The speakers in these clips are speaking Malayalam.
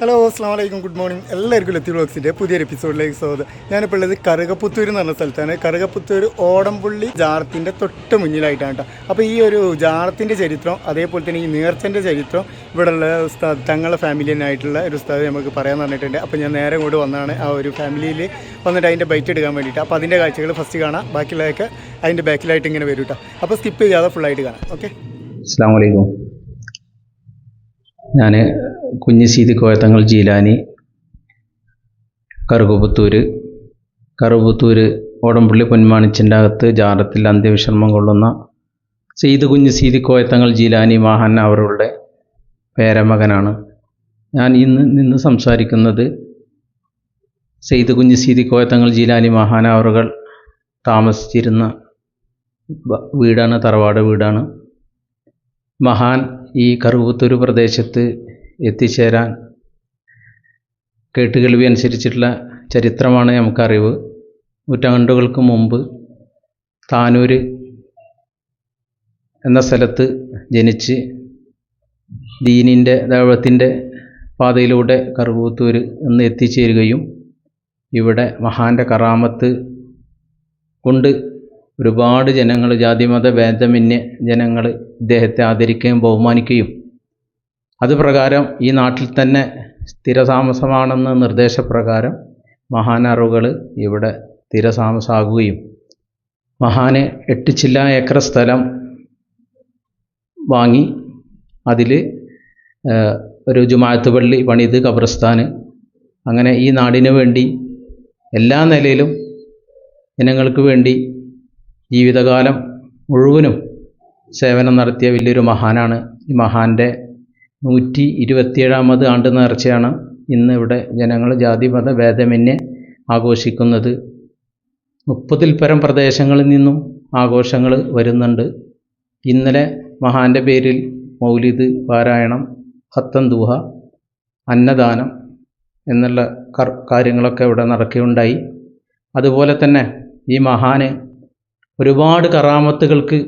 ഹലോ അസ്സാം വലൈക്കും ഗുഡ് മോർണിംഗ് എല്ലാവർക്കും ലത്തി ബ്ലോഗ്സിന്റെ പുതിയൊരു എപ്പിസോഡിലേക്ക് സ്വാഗതം. ഞാനിപ്പോൾ ഉള്ളത് കറുകപ്പുത്തൂർ എന്ന് പറഞ്ഞ സ്ഥലത്താണ്. കറുകപ്പുത്തൂർ ഓടംപുള്ളി ജാറത്തിന്റെ തൊട്ട് മുന്നിലായിട്ടാണ് കേട്ടോ. അപ്പോൾ ഈ ഒരു ജാറത്തിന്റെ ചരിത്രം അതേപോലെ തന്നെ ഈ നേർച്ചന്റെ ചരിത്രം ഇവിടെയുള്ള ഉസ്താദ് തങ്ങളുടെ ഫാമിലി ആയിട്ടുള്ള ഒരു ഉസ്താദ് നമുക്ക് പറയാൻ പറഞ്ഞിട്ടുണ്ട് അപ്പോൾ ഞാൻ നേരെ ഇങ്ങോട്ട് വന്നതാണ് ആ ഒരു ഫാമിലിയിൽ വന്നിട്ട് അതിന്റെ ബൈറ്റ് എടുക്കാൻ വേണ്ടിയിട്ട്. അപ്പോൾ അതിന്റെ കാഴ്ചകൾ ഫസ്റ്റ് കാണാം. ബാക്കിയുള്ളതൊക്കെ അതിന്റെ ബാക്കിലായിട്ട് ഇങ്ങനെ വരും കേട്ടോ അപ്പോൾ സ്കിപ്പ് ചെയ്യാതെ ഫുള്ളായിട്ട് കാണാം. ഓക്കെ അസ്സാം വലൈക്കും ഞാൻ കുഞ്ഞി സീതി കോയത്തങ്ങൾ ജീലാനി കറുകുപുത്തൂര്. കറുകുപുത്തൂര് ഓടംപുള്ളി പൊന്മാണിച്ചിന്റെ അകത്ത് ജാറത്തിൽ അന്ത്യവിശ്രമം കൊള്ളുന്ന സെയ്ത് കുഞ്ഞ് സീതി കോയത്തങ്ങൾ ജീലാനി മാഹൻ അവരുടെ പേരമകനാണ്. ഞാൻ ഇന്ന് നിന്ന് സംസാരിക്കുന്നത് സെയ്ത് കുഞ്ഞ് സീതി കോയത്തങ്ങൾ ജീലാനി മഹാൻ അവറുകൾ താമസിച്ചിരുന്ന വീടാണ് തറവാട് വീടാണ്. മഹാൻ ഈ കറുപുത്തൂർ പ്രദേശത്ത് എത്തിച്ചേരാൻ കേട്ടുകേൾവി അനുസരിച്ചിട്ടുള്ള ചരിത്രമാണ് നമുക്കറിവ്. നൂറ്റാണ്ടുകൾക്ക് മുമ്പ് താനൂര് എന്ന സ്ഥലത്ത് ജനിച്ച് ദീനിന്റെ ദൈവത്തിന്റെ പാതയിലൂടെ കറുകൂത്തൂര് എന്ന് എത്തിച്ചേരുകയും ഇവിടെ മഹാന്റെ കറാമത്ത് കൊണ്ട് ഒരുപാട് ജനങ്ങൾ ജാതിമത ഭേദമന്യേ ജനങ്ങൾ ഇദ്ദേഹത്തെ ആദരിക്കുകയും ബഹുമാനിക്കുകയും അത് പ്രകാരം ഈ നാട്ടിൽ തന്നെ സ്ഥിരതാമസമാണെന്ന നിർദ്ദേശപ്രകാരം മഹാനറുകൾ ഇവിടെ സ്ഥിരതാമസമാകുകയും മഹാന് എട്ട് ചില്ല ഏക്കർ സ്ഥലം വാങ്ങി അതിൽ ഒരു ജുമാഅത്ത് പള്ളി പണിത് ഖബർസ്ഥാന് അങ്ങനെ ഈ നാടിനു വേണ്ടി എല്ലാ നിലയിലും ജനങ്ങൾക്ക് വേണ്ടി ജീവിതകാലം മുഴുവനും സേവനം നടത്തിയ വലിയൊരു മഹാനാണ് ഈ മഹാന്റെ നൂറ്റി ഇരുപത്തിയേഴാമത് ആണ്ട് നേർച്ചയാണ് ഇന്ന് ഇവിടെ ജനങ്ങൾ ജാതി മത ഭേദമന്യേ ആഘോഷിക്കുന്നത്. മുപ്പതിൽ പരം പ്രദേശങ്ങളിൽ നിന്നും ആഘോഷങ്ങൾ വരുന്നുണ്ട്. ഇന്നലെ മഹാന്റെ പേരിൽ മൗലിദ് പാരായണം ഹത്തം ദൂഹ അന്നദാനം എന്നുള്ള കാര്യങ്ങളൊക്കെ ഇവിടെ നടക്കുകയുണ്ടായി. അതുപോലെ തന്നെ ഈ മഹാന് ഒരുപാട് കറാമത്തുകൾക്ക്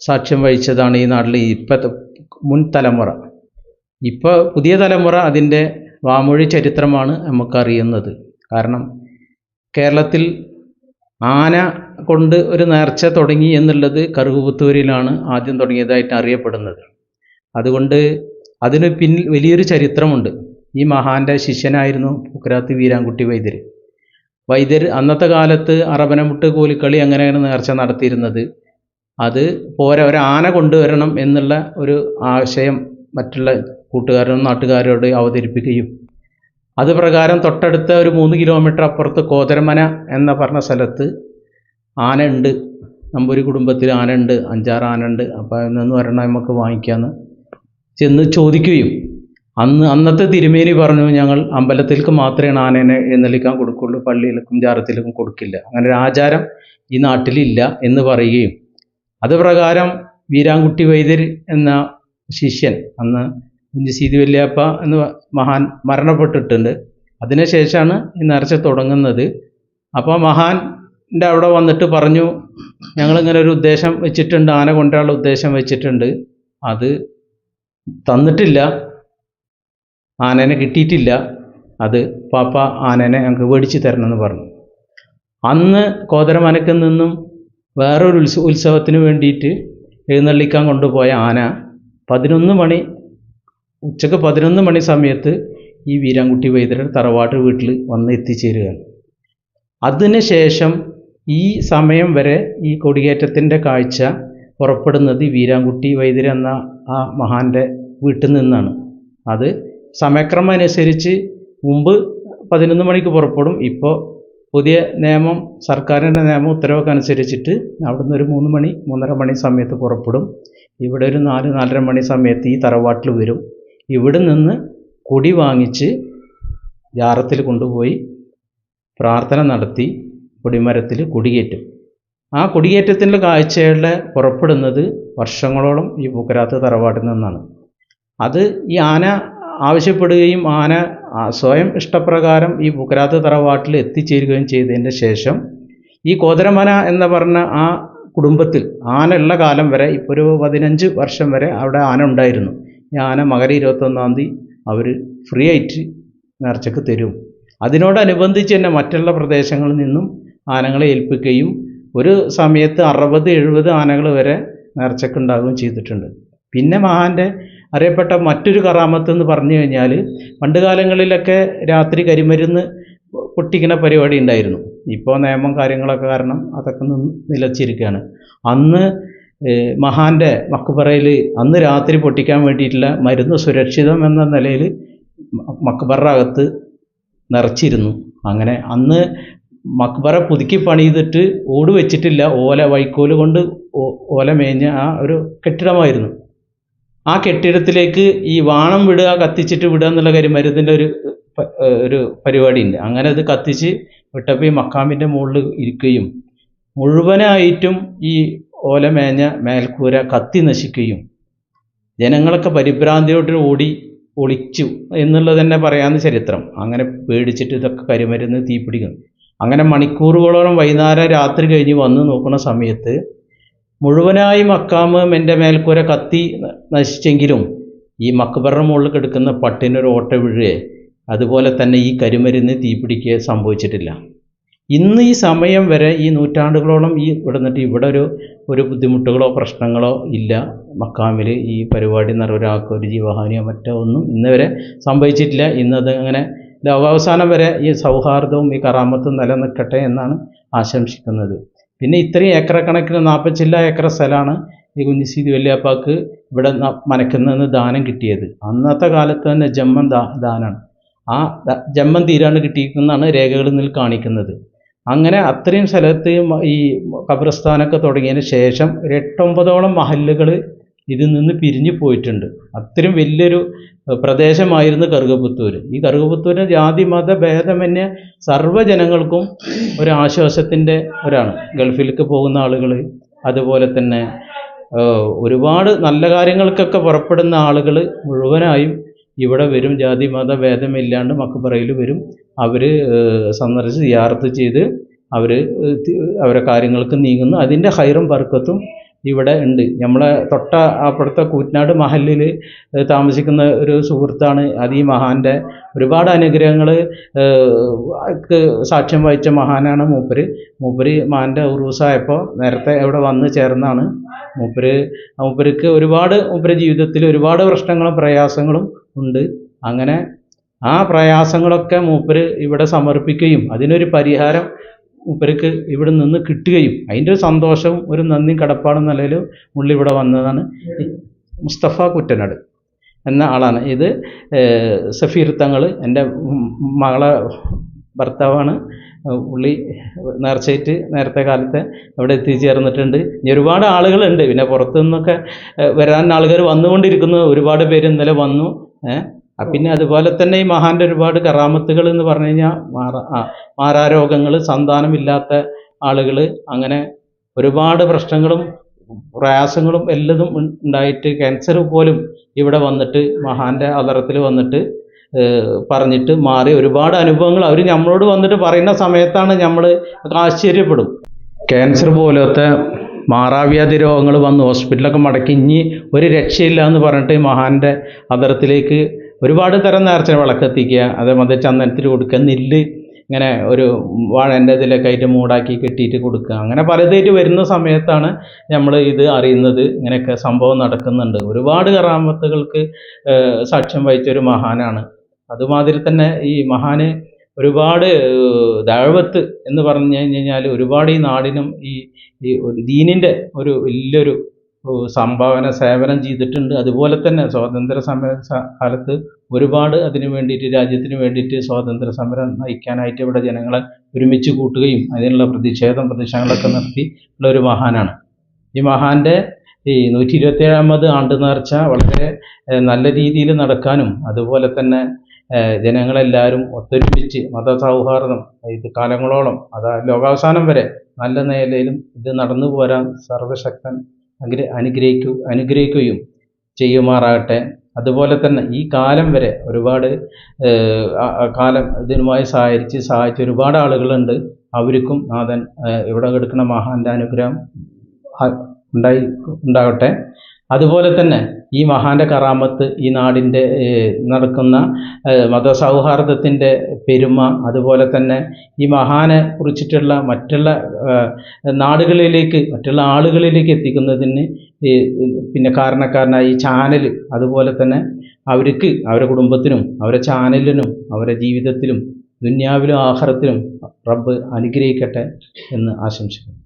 സാക്ഷ്യം വഹിച്ചതാണ് ഈ നാട്ടിൽ ഇപ്പോഴത്തെ മുൻ തലമുറ. ഇപ്പോൾ പുതിയ തലമുറ അതിന്റെ വാമൊഴി ചരിത്രമാണ് നമുക്കറിയുന്നത്. കാരണം കേരളത്തിൽ ആന കൊണ്ട് ഒരു നേർച്ച തുടങ്ങി എന്നുള്ളത് കറുകുപുത്തൂരിലാണ് ആദ്യം തുടങ്ങിയതായിട്ട് അറിയപ്പെടുന്നത്. അതുകൊണ്ട് അതിന് പിന്നിൽ വലിയൊരു ചരിത്രമുണ്ട്. ഈ മഹാന്റെ ശിഷ്യനായിരുന്നു പൂക്കരാത്ത് വീരാൻകുട്ടി വൈദ്യർ വൈദ്യർ അന്നത്തെ കാലത്ത് അറബനമുട്ട് കോലിക്കളി അങ്ങനെയാണ് നേർച്ച നടത്തിയിരുന്നത്. അത് പോരാ ഒരു ആന കൊണ്ടുവരണം എന്നുള്ള ഒരു ആശയം മറ്റുള്ള കൂട്ടുകാരും നാട്ടുകാരോട് അവതരിപ്പിക്കുകയും അത് പ്രകാരം തൊട്ടടുത്ത ഒരു മൂന്ന് കിലോമീറ്റർ അപ്പുറത്ത് കോതരമന എന്ന പറഞ്ഞ സ്ഥലത്ത് ആന ഉണ്ട് നമ്പൂരി കുടുംബത്തിൽ ആന ഉണ്ട് അഞ്ചാറ് ആന ഉണ്ട് അപ്പോൾ നിന്ന് വരണം നമുക്ക് വാങ്ങിക്കാമെന്ന് ചെന്ന് ചോദിക്കുകയും അന്ന് അന്നത്തെ തിരുമേനി പറഞ്ഞു ഞങ്ങൾ അമ്പലത്തിലേക്ക് മാത്രമേ ആനേനെ എഴുന്നള്ളിക്കാൻ കൊടുക്കുള്ളൂ. പള്ളിയിലേക്കും ജാറത്തിലേക്കും കൊടുക്കില്ല. അങ്ങനെ ഒരു ആചാരം ഈ നാട്ടിലില്ല എന്ന് പറയുകയും അത് പ്രകാരം വീരാൻകുട്ടി വൈദ്യർ എന്ന ശിഷ്യൻ അന്ന് കുഞ്ചി സീതി വല്യാപ്പ എന്ന് മഹാൻ മരണപ്പെട്ടിട്ടുണ്ട്. അതിനുശേഷമാണ് ഈ നേർച്ച തുടങ്ങുന്നത്. അപ്പോൾ മഹാന്റെ അവിടെ വന്നിട്ട് പറഞ്ഞു ഞങ്ങളിങ്ങനെ ഒരു ഉദ്ദേശം വെച്ചിട്ടുണ്ട് ആന കൊണ്ടുള്ള ഉദ്ദേശം വെച്ചിട്ടുണ്ട്. അത് തന്നിട്ടില്ല. ആനേനെ കിട്ടിയിട്ടില്ല. അത് പാപ്പ ആനേനെ ഞങ്ങൾക്ക് മേടിച്ച് തരണമെന്ന് പറഞ്ഞു. അന്ന് കോതരമനക്കിൽ നിന്നും വേറൊരു ഉത്സ ഉത്സവത്തിന് വേണ്ടിയിട്ട് എഴുന്നള്ളിക്കാൻ കൊണ്ടുപോയ ആന പതിനൊന്ന് മണി ഉച്ചയ്ക്ക് പതിനൊന്ന് മണി സമയത്ത് ഈ വീരാൻകുട്ടി വൈദ്യരുടെ തറവാട്ട് വീട്ടിൽ വന്ന് എത്തിച്ചേരുകയാണ്. അതിന് ശേഷം ഈ സമയം വരെ ഈ കൊടിയേറ്റത്തിന്റെ കാഴ്ച പുറപ്പെടുന്നത് വീരാൻകുട്ടി വൈദ്യർ എന്ന ആ മഹാന്റെ വീട്ടിൽ നിന്നാണ്. അത് സമയക്രമം അനുസരിച്ച് മുമ്പ് പതിനൊന്ന് മണിക്ക് പുറപ്പെടും ഇപ്പോൾ പുതിയ നിയമം സർക്കാരിന്റെ നിയമം ഉത്തരവൊക്കെ അനുസരിച്ചിട്ട് അവിടുന്ന് ഒരു മൂന്ന് മണി മൂന്നര മണി സമയത്ത് പുറപ്പെടും. ഇവിടെ ഒരു നാല് നാലര മണി സമയത്ത് ഈ തറവാട്ടിൽ വരും. ഇവിടെ നിന്ന് കുടി വാങ്ങിച്ച് ജാറത്തിൽ കൊണ്ടുപോയി പ്രാർത്ഥന നടത്തി കൊടിമരത്തിൽ കുടിയേറ്റും. ആ കൊടിയേറ്റത്തിന്റെ കാഴ്ചകളുടെ പുറപ്പെടുന്നത് വർഷങ്ങളോളം ഈ പൂക്കരാത്ത് തറവാട്ടിൽ നിന്നാണ്. അത് ഈ ആന ആവശ്യപ്പെടുകയും ആന സ്വയം ഇഷ്ടപ്രകാരം ഈ പുക്കരാത്ത് തറവാട്ടിൽ എത്തിച്ചേരുകയും ചെയ്തതിന്റെ ശേഷം ഈ കോതരമന എന്ന് പറഞ്ഞ ആ കുടുംബത്തിൽ ആന ഉള്ള കാലം വരെ ഇപ്പോൾ ഒരു പതിനഞ്ച് വർഷം വരെ അവിടെ ആന ഉണ്ടായിരുന്നു. ഈ ആന മകര ഇരുപത്തൊന്നാം തീയതി അവർ ഫ്രീ ആയിട്ട് നേർച്ചക്ക് തരും. അതിനോടനുബന്ധിച്ച് തന്നെ മറ്റുള്ള പ്രദേശങ്ങളിൽ നിന്നും ആനകളെ ഏൽപ്പിക്കുകയും ഒരു സമയത്ത് അറുപത് എഴുപത് ആനകൾ വരെ നേർച്ചക്കുണ്ടാവുകയും ചെയ്തിട്ടുണ്ട്. പിന്നെ മഹാന്റെ അറിയപ്പെട്ട മറ്റൊരു കറാമത്ത് എന്ന് പറഞ്ഞു കഴിഞ്ഞാൽ പണ്ട് കാലങ്ങളിലൊക്കെ രാത്രി കരിമരുന്ന് പൊട്ടിക്കുന്ന പരിപാടി ഉണ്ടായിരുന്നു. ഇപ്പോൾ നിയമം കാര്യങ്ങളൊക്കെ കാരണം അതൊക്കെ നിലച്ചിരിക്കുകയാണ്. അന്ന് മഹാന്റെ മക്ബറയിൽ അന്ന് രാത്രി പൊട്ടിക്കാൻ വേണ്ടിയിട്ടുള്ള മരുന്ന് സുരക്ഷിതം എന്ന നിലയിൽ മക്ബറ അകത്ത് നിറച്ചിരുന്നു. അങ്ങനെ അന്ന് മക്ബറ പുതുക്കി പണിതിട്ട് ഓട് വെച്ചിട്ടില്ല. ഓല വൈക്കോൽ കൊണ്ട് ഓല മേഞ്ഞ ആ ഒരു കെട്ടിടമായിരുന്നു. ആ കെട്ടിടത്തിലേക്ക് ഈ വാണം വിടുക കത്തിച്ചിട്ട് വിടുക എന്നുള്ള കാര്യം മരുന്നിന്റെ ഒരു ഒരു പരിപാടി ഒരു പരിപാടിയുണ്ട്. അങ്ങനെ അത് കത്തിച്ച് വിട്ടപ്പോൾ ഈ മക്കാമിന്റെ മുകളിൽ ഇരിക്കുകയും മുഴുവനായിട്ടും ഈ ഓല മേഞ്ഞ മേൽക്കൂര കത്തി നശിക്കുകയും ജനങ്ങളൊക്കെ പരിഭ്രാന്തിയോട്ട് ഓടി ഒളിച്ചു എന്നുള്ളത് തന്നെ പറയാമെന്ന് ചരിത്രം. അങ്ങനെ പേടിച്ചിട്ട് ഇതൊക്കെ കരിമരുന്ന് തീപിടിക്കുന്നു. അങ്ങനെ മണിക്കൂറുകളോളം വൈകുന്നേരം രാത്രി കഴിഞ്ഞ് വന്ന് നോക്കുന്ന സമയത്ത് മുഴുവനായി മക്കാമ് എന്റെ മേൽക്കൂര കത്തി നശിച്ചെങ്കിലും ഈ മക്ബറിന് മുകളിൽ കിടക്കുന്ന പട്ടിനൊരു ഓട്ട വീഴുകയെ അതുപോലെ തന്നെ ഈ കരിമരുന്ന് തീപിടിക്കുക സംഭവിച്ചിട്ടില്ല. ഇന്ന് ഈ സമയം വരെ ഈ നൂറ്റാണ്ടുകളോളം ഈ ഇവിടെ നിന്നിട്ട് ഇവിടെ ഒരു ഒരു ബുദ്ധിമുട്ടുകളോ പ്രശ്നങ്ങളോ ഇല്ല. മക്കാമിൽ ഈ പരിപാടി നിറവരാക്കുക ഒരു ജീവഹാനിയോ മറ്റോ ഒന്നും ഇന്ന് വരെ സംഭവിച്ചിട്ടില്ല. ഇന്നത് അങ്ങനെ ലോകാവസാനം വരെ ഈ സൗഹാർദ്ദവും ഈ കറാമത്തും നിലനിൽക്കട്ടെ എന്നാണ് ആശംസിക്കുന്നത്. പിന്നെ ഇത്രയും ഏക്കർ കണക്കിന് നാൽപ്പച്ചില്ല ഏക്കർ സ്ഥലമാണ് ഈ കുഞ്ഞിസീതി വല്യാപ്പാക്ക് ഇവിടെ മനക്കുന്നതിന് ദാനം കിട്ടിയത്. അന്നത്തെ കാലത്ത് തന്നെ ജമ്മൻ ദാ ദാനാണ്. ആ ജമ്മൻ തീരാണ് കിട്ടിയിരിക്കുന്നതാണ് രേഖകളിൽ നിന്ന് കാണിക്കുന്നത്. അങ്ങനെ അത്രയും സ്ഥലത്ത് ഈ ഖബർസ്ഥാനൊക്കെ തുടങ്ങിയതിന് ശേഷം എട്ടൊമ്പതോളം മഹല്ലുകൾ ഇതിൽ നിന്ന് പിരിഞ്ഞു പോയിട്ടുണ്ട്. അത്രയും വലിയൊരു പ്രദേശമായിരുന്നു കറുകപുത്തൂർ ഈ കറുകപ്പുത്തൂര് ജാതി മത ഭേദമന്യ സർവജനങ്ങൾക്കും ഒരു ആശ്വാസത്തിന്റെ ഒരാണ്. ഗൾഫിലേക്ക് പോകുന്ന ആളുകൾ അതുപോലെ തന്നെ ഒരുപാട് നല്ല കാര്യങ്ങൾക്കൊക്കെ പുറപ്പെടുന്ന ആളുകൾ മുഴുവനായും ഇവിടെ വരും. ജാതി മത ഭേദമില്ലാണ്ട് മക്കുപറയിൽ വരും. അവർ സന്ദർശിച്ച് യാർത്ത് ചെയ്ത് അവർ അവരെ കാര്യങ്ങൾക്ക് നീങ്ങുന്നു. അതിന്റെ ഹൈറും ബർക്കത്തും ഇവിടെ ഉണ്ട്. നമ്മളെ തൊട്ട അപ്പുറത്തെ കൂറ്റനാട് മഹലിൽ താമസിക്കുന്ന ഒരു സുഹൃത്താണ് അത് ഈ മഹാന്റെ ഒരുപാട് അനുഗ്രഹങ്ങൾ സാക്ഷ്യം വഹിച്ച മഹാനാണ് മൂപ്പര്. മൂപ്പര് മഹാന്റെ ഉറൂസായപ്പോൾ നേരത്തെ ഇവിടെ വന്ന് ചേർന്നാണ് മൂപ്പര്. മൂപ്പർക്ക് ഒരുപാട് മൂപ്പര് ജീവിതത്തിൽ ഒരുപാട് പ്രശ്നങ്ങളും പ്രയാസങ്ങളും ഉണ്ട്. അങ്ങനെ ആ പ്രയാസങ്ങളൊക്കെ മൂപ്പര് ഇവിടെ സമർപ്പിക്കുകയും അതിനൊരു പരിഹാരം മൂപ്പർക്ക് ഇവിടെ നിന്ന് കിട്ടുകയും അതിന്റെ ഒരു സന്തോഷവും ഒരു നന്ദി കടപ്പാടും നിലയിൽ മുള്ളി ഇവിടെ വന്നതാണ് മുസ്തഫ കുറ്റനാട് എന്ന ആളാണ്. ഇത് സഫീർ തങ്ങൾ എന്റെ മകളെ ഭർത്താവാണ്. ഉള്ളി നേർച്ചയിട്ട് നേരത്തെ കാലത്ത് അവിടെ എത്തിച്ചേർന്നിട്ടുണ്ട്. ഇനി ഒരുപാട് ആളുകളുണ്ട്. പിന്നെ പുറത്തു നിന്നൊക്കെ വരാൻ ആളുകൾ വന്നുകൊണ്ടിരിക്കുന്നു. ഒരുപാട് പേര് ഇന്നലെ വന്നു. പിന്നെ അതുപോലെ തന്നെ ഈ മഹാന്റെ ഒരുപാട് കറാമത്തുകൾ എന്ന് പറഞ്ഞു കഴിഞ്ഞാൽ മാറാ മാരാരോഗങ്ങൾ സന്താനമില്ലാത്ത ആളുകൾ അങ്ങനെ ഒരുപാട് പ്രശ്നങ്ങളും പ്രയാസങ്ങളും എല്ലതും ഉണ്ടായിട്ട് ക്യാൻസർ പോലും ഇവിടെ വന്നിട്ട് മഹാന്റെ അതറത്തിൽ വന്നിട്ട് പറഞ്ഞിട്ട് മാറി ഒരുപാട് അനുഭവങ്ങൾ അവർ നമ്മളോട് വന്നിട്ട് പറയുന്ന സമയത്താണ് നമ്മൾ ആശ്ചര്യപ്പെടും. ക്യാൻസർ പോലത്തെ മാറാവ്യാധി രോഗങ്ങൾ വന്ന് ഹോസ്പിറ്റലൊക്കെ മടക്കി ഇനി ഒരു രക്ഷയില്ല എന്ന് പറഞ്ഞിട്ട് മഹാന്റെ അതരത്തിലേക്ക് ഒരുപാട് തരം നേർച്ച വിളക്കെത്തിക്കുക അതേമാതിരി ചന്ദനത്തിൽ കൊടുക്കുക നെല്ല് ഇങ്ങനെ ഒരു വാഴന്റെ ഇതിലൊക്കെ ആയിട്ട് മൂടാക്കി കെട്ടിയിട്ട് കൊടുക്കുക. അങ്ങനെ പലതായിട്ട് വരുന്ന സമയത്താണ് നമ്മൾ ഇത് അറിയുന്നത്. ഇങ്ങനെയൊക്കെ സംഭവം നടക്കുന്നുണ്ട്. ഒരുപാട് കറാമത്തുകൾക്ക് സാക്ഷ്യം വഹിച്ച ഒരു മഹാനാണ്. അതുമാതിരി തന്നെ ഈ മഹാന് ഒരുപാട് ദാഴ്വത്ത് എന്ന് പറഞ്ഞു കഴിഞ്ഞാൽ ഒരുപാട് ഈ നാടിനും ഈ ഈ ഒരു ദീനിന്റെ ഒരു വലിയൊരു സംഭാവന സേവനം ചെയ്തിട്ടുണ്ട്. അതുപോലെ തന്നെ സ്വാതന്ത്ര്യ സമര കാലത്ത് ഒരുപാട് അതിനു വേണ്ടിയിട്ട് രാജ്യത്തിന് വേണ്ടിയിട്ട് സ്വാതന്ത്ര്യ സമരം നയിക്കാനായിട്ട് ഇവിടെ ജനങ്ങളെ ഒരുമിച്ച് കൂട്ടുകയും അതിനുള്ള പ്രതിഷേധം പ്രതിഷേധങ്ങളൊക്കെ നടത്തി ഉള്ള ഒരു മഹാനാണ്. ഈ മഹാന്റെ ഈ നൂറ്റി ഇരുപത്തേഴാമത് ആണ്ട് നേർച്ച വളരെ നല്ല രീതിയിൽ നടക്കാനും അതുപോലെ തന്നെ ജനങ്ങളെല്ലാവരും ഒത്തൊരുമിച്ച് മതസൗഹാർദ്ദം ഇത് കാലങ്ങളോളം അതാ ലോകാവസാനം വരെ നല്ല നിലയിലും ഇത് നടന്നു പോരാൻ സർവശക്തൻ അനുഗ്ര അനുഗ്രഹിക്കു അനുഗ്രഹിക്കുകയും ചെയ്യുമാറാകട്ടെ. അതുപോലെ തന്നെ ഈ കാലം വരെ ഒരുപാട് കാലം ഇതിനുമായി സഹകരിച്ച് സഹായിച്ച ഒരുപാട് ആളുകളുണ്ട്. അവർക്കും നാഥൻ ഇവിടെ കിടക്കുന്ന മഹാന്റെ അനുഗ്രഹം ഉണ്ടായി ഉണ്ടാകട്ടെ. അതുപോലെ തന്നെ ഈ മഹാന്റെ കറാമത്ത് ഈ നാടിന്റെ നടക്കുന്ന മത മതസൗഹാർദ്ദത്തിന്റെ പെരുമ അതുപോലെ തന്നെ ഈ മഹാനെ കുറിച്ചിട്ടുള്ള മറ്റുള്ള നാടുകളിലേക്ക് മറ്റുള്ള ആളുകളിലേക്ക് എത്തിക്കുന്നതിന് പിന്നെ കാരണക്കാരനായ ഈ ചാനൽ അതുപോലെ തന്നെ അവർക്ക് അവരുടെ കുടുംബത്തിനും അവരുടെ ചാനലിനും അവരുടെ ജീവിതത്തിലും ദുന്യാവിലും ആഹാരത്തിലും റബ്ബ് അനുഗ്രഹിക്കട്ടെ എന്ന് ആശംസിക്കുന്നു.